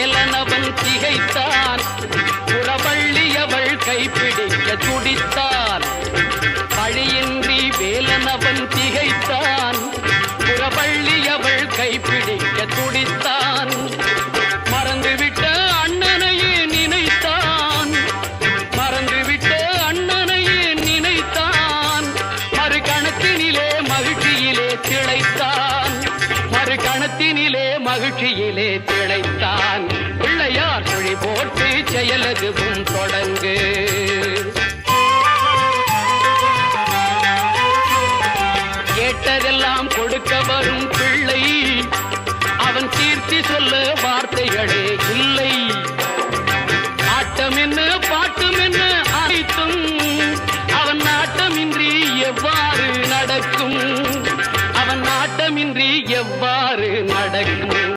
திகைத்தான். புறவள்ளி அவள் கைப்பிடிக்க துடித்தான். பழியின்றி வேலன் திகைத்தான். புறவள்ளி அவள் கைப்பிடிக்க துடித்தான். மறந்துவிட்ட அண்ணனையே நினைத்தான். மறந்துவிட்ட அண்ணனையே நினைத்தான். மறு கணத்தினிலே மகிழ்ச்சியிலே திளைத்தான். மறு கணத்தினிலே மகிழ்ச்சியிலே திளைத்தான் பிள்ளையார் குழி போட்டு செயலதுவும் தொடங்கு. கேட்டதெல்லாம் கொடுக்க வரும் பிள்ளை. அவன் கீர்த்தி சொல்ல வார்த்தைகளே இல்லை. ஆட்டம் என்ன பாட்டம் என்ன அனைத்தும் அவன் நாட்டமின்றி எவ்வாறு நடக்கும்? அவன் நாட்டமின்றி எவ்வாறு நடக்கும்?